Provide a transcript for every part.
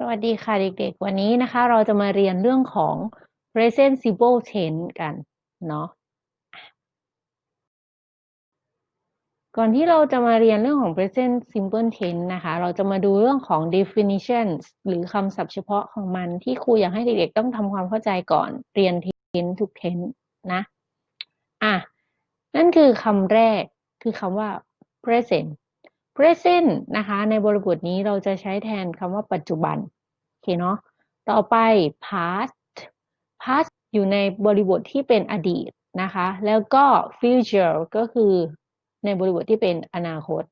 สวัสดีค่ะเด็กๆ วันนี้นะคะเราจะมาเรียนเรื่องของ present simple tense กันเนาะ ก่อนที่เราจะมาเรียนเรื่องของ present simple tense นะคะ เราจะมาดูเรื่องของ definitions หรือคำศัพท์เฉพาะของมันที่ครูอยากให้เด็กๆ ต้องทำความเข้าใจก่อนเรียน tense ทุก tense นะอะนั่นคือคำแรกคือคำว่า present present นะคะ ในบริบทนี้เราจะใช้แทนคำว่าปัจจุบัน โอเคเนาะ ต่อไป past past อยู่ในบริบทที่เป็นอดีตนะคะ แล้วก็ future ก็คือในบริบทที่เป็นอนาคต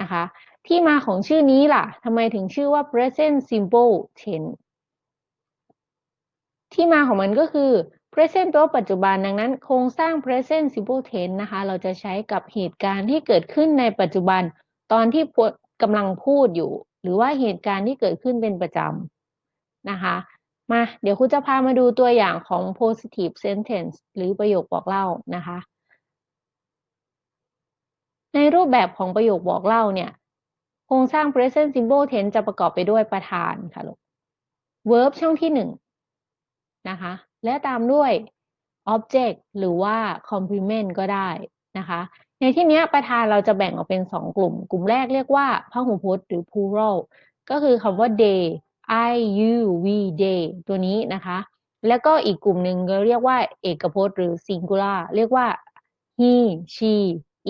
นะคะ ที่มาของชื่อนี้ล่ะทำไมถึงชื่อว่า present simple tense ที่มาของมันก็คือ present แปลว่าปัจจุบันดังนั้น โครงสร้าง present simple tense นะคะ เราจะใช้กับเหตุการณ์ที่เกิดขึ้นในปัจจุบัน ตอนที่กำลังพูดอยู่ หรือว่าเหตุการณ์ที่เกิดขึ้นเป็นประจำนะคะมาเดี๋ยวครูจะพามาดูตัวอย่างของ positive sentence หรือประโยคบอกเล่านะคะ ในรูปแบบของประโยคบอกเล่าเนี่ยโครงสร้าง present simple tense จะประกอบไปด้วยประธานค่ะลูก verb ช่องที่หนึ่งนะคะ และตามด้วย object หรือว่า complement ก็ได้นะคะ ในที่นี้ประธานเราจะแบ่งออกเป็น 2 กลุ่ม กลุ่มแรกเรียกว่าพหูพจน์หรือ plural ก็คือคำว่า they I you we they ตัวนี้นะคะ แล้วก็อีกกลุ่มหนึ่งก็เรียกว่าเอกพจน์หรือ singular เรียกว่า he she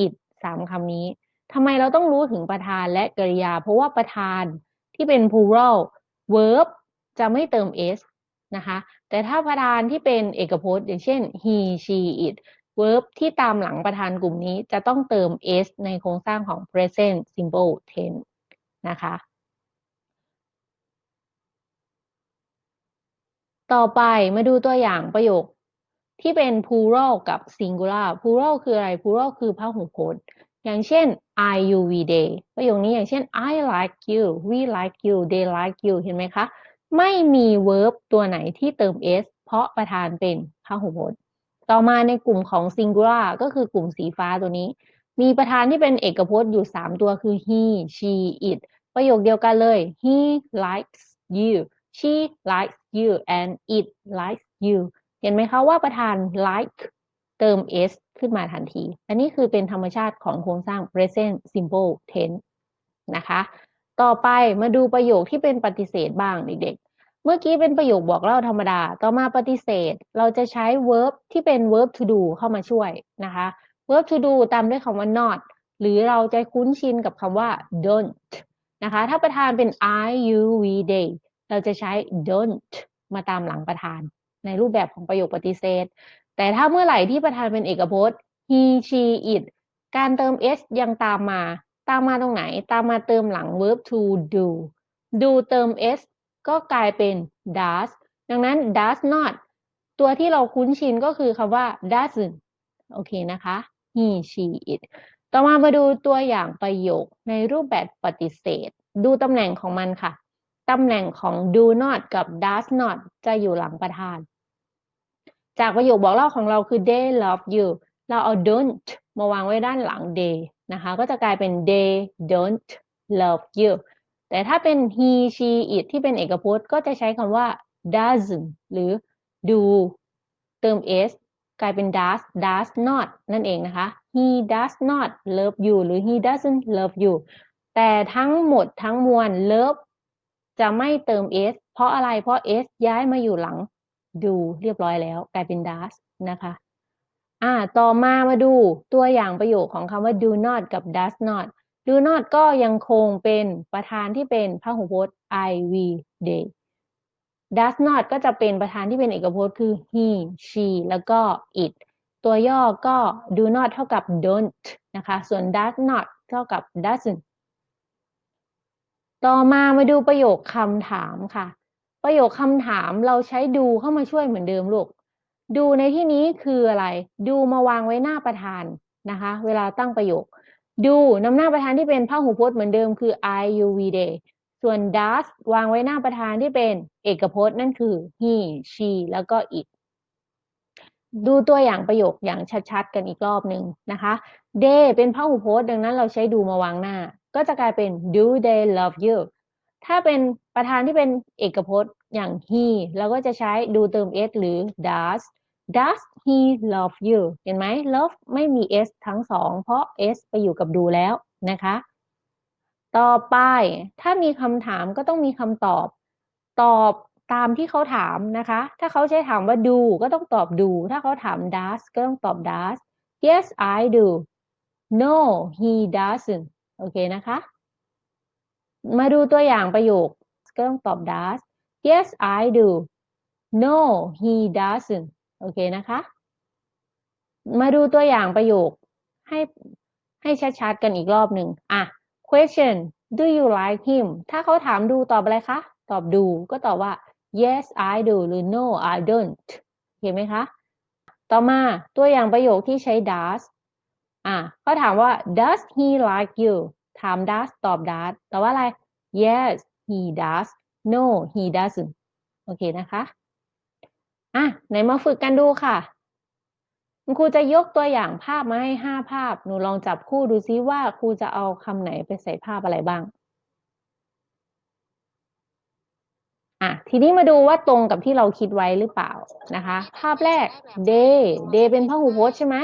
it สามคำนี้ทำไมเราต้องรู้ถึงประธานและกริยา เพราะว่าประธานที่เป็น plural verb จะไม่เติม s นะคะ แต่ถ้าประธานที่เป็นเอกพจน์ อย่างเช่น he she it verb ที่ตามหลังประธานกลุ่มนี้จะต้องเติม s ในโครงสร้างของ present simple tense นะคะ ต่อไปมาดูตัวอย่างประโยคที่เป็น plural กับ singular plural คืออะไร plural คือพหูพจน์ อย่างเช่น I you we they ประโยคนี้อย่างเช่น I like you we like you they like you เห็นไหมคะ ไม่มี verb ตัวไหนที่เติม s เพราะประธานเป็นพหูพจน์ ต่อมาในกลุ่มของ singular ก็คือกลุ่มสีฟ้าตัวนี้ มีประธานที่เป็นเอกพจน์อยู่ 3 ตัวคือ he she it ประโยคเดียวกันเลย he likes you she likes you and it likes you เห็นไหมคะว่าประธาน like เติม s ขึ้นมาทันที อันนี้คือเป็นธรรมชาติของโครงสร้าง present simple tense นะคะ ต่อไปมาดูประโยคที่เป็นปฏิเสธบ้างเด็กๆ เมื่อกี้เป็นประโยคบอกเล่าธรรมดา ต่อมาปฏิเสธ เราจะใช้ verb ที่เป็น verb to do เข้ามาช่วยนะคะ verb to do ตามด้วยคำว่า not หรือเราจะคุ้นชินกับคำว่า don't นะคะ ถ้าประธานเป็น I you we they เราจะใช้ don't มาตามหลังประธาน ในรูปแบบของประโยคปฏิเสธ แต่ถ้าเมื่อไหร่ที่ประธานเป็นเอกพจน์ he she it การเติม s ยังตามมา ตามมาตรงไหน ตามมาเติมหลัง verb to do do เติม s ก็กลายเป็น does ดังนั้น does not ตัวที่เราคุ้นชินก็คือคำว่า doesn't โอเคนะคะ he she it ต่อมามาดูตัวอย่างประโยคในรูปแบบปฏิเสธ ดูตำแหน่งของมันค่ะ ตำแหน่งของ do not กับ does not จะอยู่หลังประธาน จากประโยคบอกเล่าของเราคือ they love you เราเอา don't มาวางไว้ด้านหลัง they นะคะ ก็จะกลายเป็น they don't love you แต่ถ้าเป็น he she it ที่เป็นเอกพจน์ก็จะใช้คำว่า doesn't หรือ do เติม s กลายเป็น does does not นั่นเองนะคะ he does not love you หรือ he doesn't love you แต่ทั้งหมดทั้งมวล love จะไม่เติม s เพราะอะไร เพราะ s ย้ายมาอยู่หลัง do เรียบร้อยแล้ว กลายเป็น does นะคะอ่าต่อมามาดูตัวอย่างประโยคของคำว่า do not กับ does not do not ก็ยังคงเป็นประธานที่เป็นพหูพจน์ I we they does not ก็จะเป็นประธานที่เป็นเอกพจน์คือ he she แล้วก็ it ตัวย่อก็ do not เท่ากับ don't นะคะ ส่วน does not เท่ากับ doesn't ต่อมามาดูประโยคคำถามค่ะ ประโยคคำถามเราใช้ดูเข้ามาช่วยเหมือนเดิมลูก ดูในที่นี้คืออะไร ดูมาวางไว้หน้าประธานนะคะ เวลาตั้งประโยค ดูนำหน้าประธานที่เป็นพหูพจน์เหมือนเดิมคือ I you we they ส่วน does วางไว้หน้าประธานที่เป็นเอกพจน์นั่นคือ he she แล้วก็ it ดูตัวอย่างประโยคอย่างชัดๆ กันอีกรอบหนึ่งนะคะ they เป็นพหูพจน์ดังนั้นเราใช้ดูมาวางหน้า ก็จะกลายเป็น do they love you ถ้าเป็นประธานที่เป็นเอกพจน์อย่าง he เราก็จะใช้ดูเติม s หรือ does does he love you เห็นไหม love ไม่มี s ทั้งสอง เพราะ s ไปอยู่กับดูแล้วนะคะ ต่อไปถ้ามีคำถามก็ต้องมีคำตอบ ตอบตามที่เขาถามนะคะ ถ้าเขาใช้ถามว่า do ก็ต้องตอบ do ถ้าเขาถาม does ก็ต้องตอบ does yes I do no he doesn't โอเคนะคะ มาดูตัวอย่างประโยคก็ต้องตอบ does yes I do no he doesn't โอเคนะคะ มาดูตัวอย่างประโยคให้ให้ชัดๆกันอีกรอบหนึ่งอะ question do you like him ถ้าเขาถามดูตอบอะไรคะ ตอบดูก็ตอบว่า yes I do หรือ no I don't เห็นไหมคะ ต่อมาตัวอย่างประโยคที่ใช้ does อะเขาถามว่า does he like you ถาม does ตอบ does แต่ว่าอะไร yes he does no he doesn't โอเคนะคะ อะไหนมาฝึกกันดูค่ะ คุณครูจะยกตัวอย่างภาพมาให้ห้าภาพ หนูลองจับคู่ดูซิว่าครูจะเอาคำไหนไปใส่ภาพอะไรบ้าง อะทีนี้มาดูว่าตรงกับที่เราคิดไว้หรือเปล่านะคะ ภาพแรก day day เป็นพหูพจน์ใช่ไหม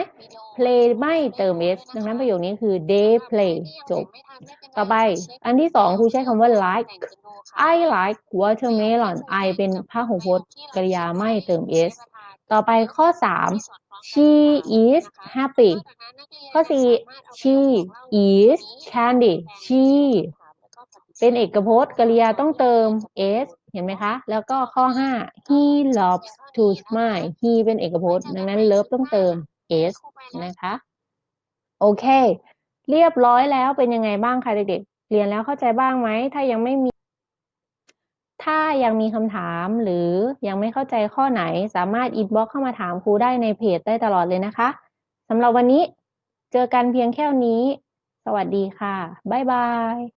play ไม่เติม s ดังนั้นประโยคนี้คือ they play จบ ต่อไป อันที่สองครูใช้คำว่า like I like watermelon I เป็นพหูพจน์กริยาไม่เติม s ต่อไปข้อสาม she is happy ข้อสี่ she is candy she เป็นเอกพจน์กริยาต้องเติม s เห็นไหมคะ แล้วก็ข้อ 5 he loves to smile he เป็นเอกพจน์ ดังนั้น love ต้องเติม s นะคะ โอเค เรียบร้อยแล้วเป็นยังไงบ้างคะเด็กๆ เรียนแล้วเข้าใจบ้างไหม ถ้ายังไม่มี ถ้ายังมีคำถามหรือยังไม่เข้าใจข้อไหน สามารถอินบ็อกเข้ามาถามครูได้ในเพจได้ตลอดเลยนะคะสำหรับวันนี้ เจอกันเพียงแค่นี้ สวัสดีค่ะ บ๊ายบาย